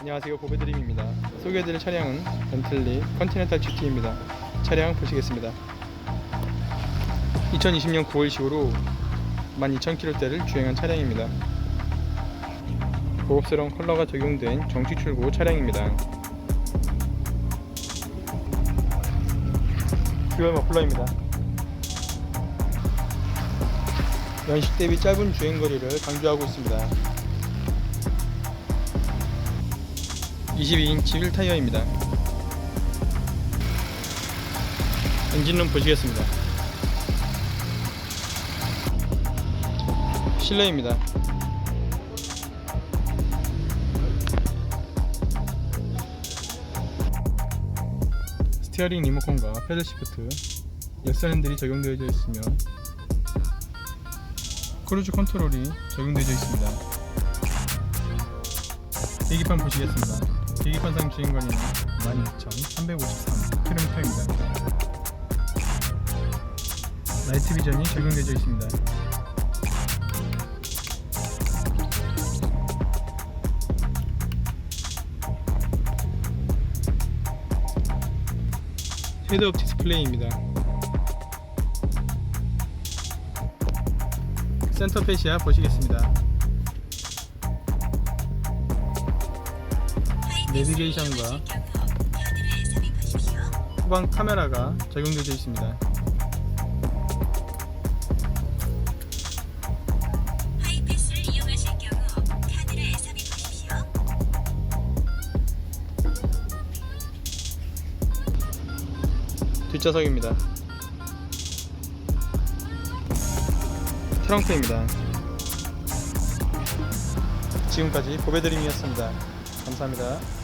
안녕하세요. 보배드림입니다. 소개해드릴 차량은 벤틀리 컨티넨탈 GT입니다. 차량 보시겠습니다. 2020년 9월 이후로 12,000km대를 주행한 차량입니다. 고급스러운 컬러가 적용된 정식 출고 차량입니다. 듀얼 머플러입니다. 연식 대비 짧은 주행거리를 강조하고 있습니다 22인치 휠 타이어입니다. 엔진룸 보시겠습니다. 실내입니다. 스티어링 리모컨과 패들 시프트, 열선 핸들이 적용되어 있으며 크루즈 컨트롤이 적용되어 있습니다. 계기판 보시겠습니다. 계기판상 주행거리는 12,353km입니다. 라이트 비전이 적용되어 있습니다. 헤드업 디스플레이입니다. 센터 페시아 보시겠습니다. 내비게이션과 후방 카메라가 적용되어 있습니다. 뒷좌석입니다. 트렁크입니다. 지금까지 보배드림이었습니다. 감사합니다.